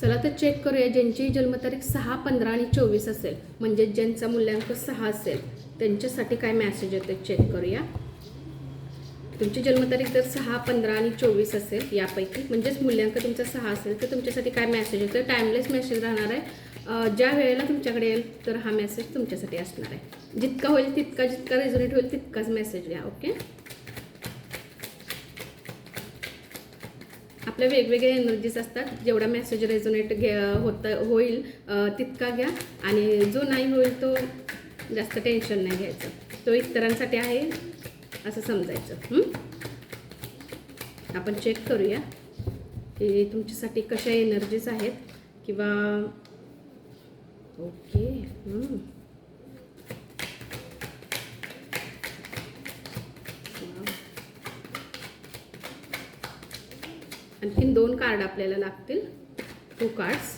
चला तर चेक करूया ज्यांची जन्मतारीख सहा पंधरा आणि चोवीस असेल. म्हणजे ज्यांचा मूल्यांक सहा असेल त्यांच्यासाठी काय मॅसेज येते चेक करूया. तुमची जन्मतारीख जर सहा पंधरा आणि चोवीस असेल यापैकी म्हणजेच मूल्यांक तुमचा सहा असेल तर तुमच्यासाठी काय मेसेज येतो टाईमलेस मेसेज राहणार आहे. ज्या वेळेला तुमच्याकडे येईल तर हा मेसेज तुमच्यासाठी असणार आहे. जितका होईल तितका जितका रेझोनेट होईल तितकाच मेसेज द्या ओके आपल्या वेगवेगळ्या एनर्जीज असतात. जेवढा मेसेज रेझोनेट घे होत होईल तितका घ्या. आणि जो नाही होईल तो जास्त टेन्शन नाही घ्यायचं. तो इतरांसाठी आहे असं समजायचं. आपण चेक करूया की तुमच्यासाठी कशा एनर्जीज आहेत किंवा ओके हं. Wow. आणखीन दोन कार्ड आपल्याला लागतील. टू कार्ड्स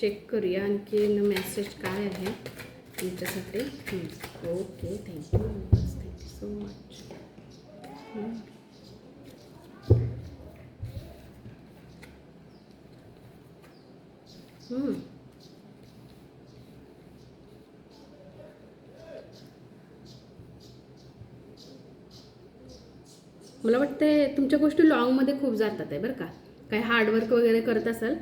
चेक करूया आणखीन मेसेज काय आहे तुमच्यासाठी. Okay thank you thank you so much मला वाटते तुमच्या गोष्टी लॉंगमध्ये खूप जातात आहे बरं का. काही हार्डवर्क वगैरे करत असाल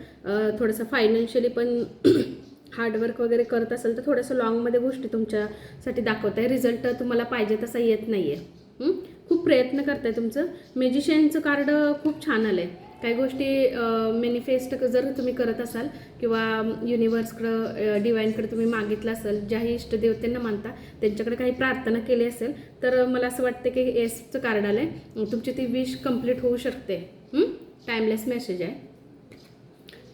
थोडंसं फायनान्शियली पण हार्डवर्क वगैरे करत असाल तर थोडंसं लॉंगमध्ये गोष्टी तुमच्यासाठी दाखवत आहे रिझल्ट तुम्हाला पाहिजे तसा येत नाही आहे खूप प्रयत्न करताय तुमचं. मेजिशियनचं कार्ड खूप छान आलं आहे काही गोष्टी मेनिफेस्ट जर तुम्ही करत असाल किंवा युनिवर्सकडं डिवाईनकडे तुम्ही मागितलं असेल ज्याही इष्टदेवतेंना मानता त्यांच्याकडे काही प्रार्थना केली असेल तर मला असं वाटतं की एसचं कार्ड आलं आहे तुमची ती विश कंप्लीट होऊ शकते. टाईमलेस मेसेज आहे.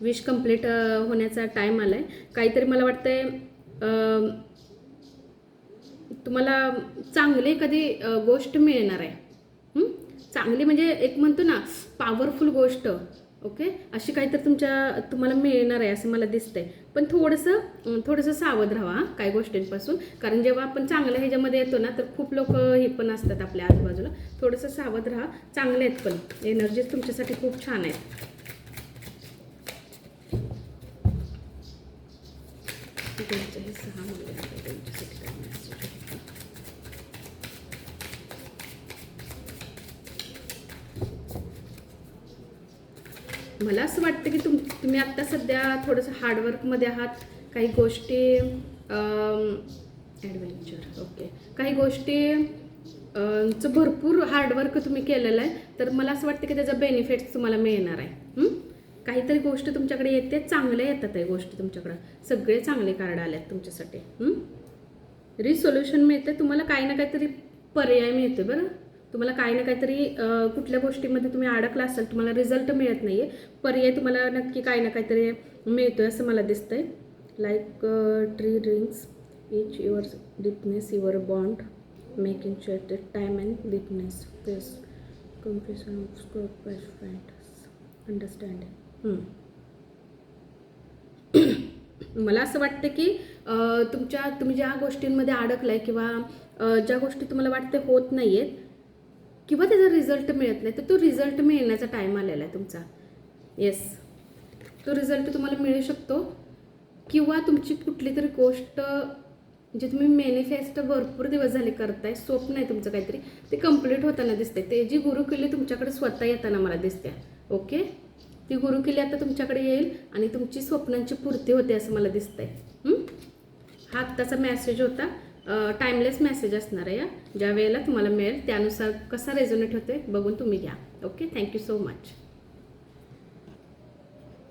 विश कंप्लीट होण्याचा टाईम आला आहे काहीतरी मला वाटतंय आहे तुम्हाला चांगली कधी गोष्ट मिळणार आहे. चांगली म्हणजे एक म्हणतो ना पॉवरफुल गोष्ट ओके अशी काहीतरी तुमच्या तुम्हाला मिळणार आहे असं मला दिसतंय. पण थोडंसं थोडंसं सावध राहा हां, काही गोष्टींपासून. कारण जेव्हा आपण चांगल्या ह्याच्यामध्ये येतो ना तर खूप लोक हे पण असतात आपल्या आजूबाजूला. थोडंसं सावध राहा. चांगले आहेत पण. एनर्जीज तुमच्यासाठी खूप छान आहेत. सहा मुलं आहेत, त्यांच्यासाठी काय message आहे? मला असं वाटतं की तुम तुम्ही आत्ता सध्या थोडंसं हार्डवर्कमध्ये आहात. काही गोष्टी ॲडव्हेंचर ओके काही गोष्टी चं भरपूर हार्डवर्क तुम्ही केलेलं आहे. तर मला असं वाटतं की त्याचा बेनिफिट्स तुम्हाला मिळणार आहे. काहीतरी गोष्ट तुमच्याकडे येते चांगल्या येतात आहे गोष्टी तुमच्याकडं. सगळे चांगले कार्ड आले आहेत तुमच्यासाठी रिसोल्युशन मिळते तुम्हाला काही ना काहीतरी पर्याय मिळते बरं. तुम्हाला काही ना काहीतरी कुठल्या गोष्टीमध्ये तुम्ही अडकला असाल तुम्हाला रिझल्ट मिळत नाही आहे पर्याय तुम्हाला नक्की काही ना काहीतरी मिळतो आहे असं मला दिसतं आहे like tree drinks each your deepness your bond making sure time and deepness face compulsion of scope understanding मला असं वाटतं की तुमच्या तुम्ही ज्या गोष्टींमध्ये अडकलाय किंवा ज्या गोष्टी तुम्हाला वाटते होत नाही आहेत किंवा त्याचा रिझल्ट मिळत नाही तर तो रिझल्ट मिळण्याचा टाईम आलेला आहे तुमचा. येस तो रिझल्ट तुम्हाला मिळू शकतो. किंवा तुमची कुठली तरी गोष्ट जे तुम्ही मॅनिफेस्ट भरपूर दिवस झाले करताय स्वप्न आहे तुमचं काहीतरी ते कंप्लीट होताना दिसते ते जी गुरुकिल्ली तुमच्याकडे स्वतः येताना मला दिसते ओके ती गुरुकिल्ली आता तुमच्याकडे येईल आणि तुमची स्वप्नांची पूर्ती होते असं मला दिसतंय. हा? आत्ताचा मॅसेज होता. टाईमलेस मेसेज असणार आहे या. ज्या वेळेला तुम्हाला मिळेल त्यानुसार कसा रेझोनेट होते बघून तुम्ही घ्या. Okay thank you so much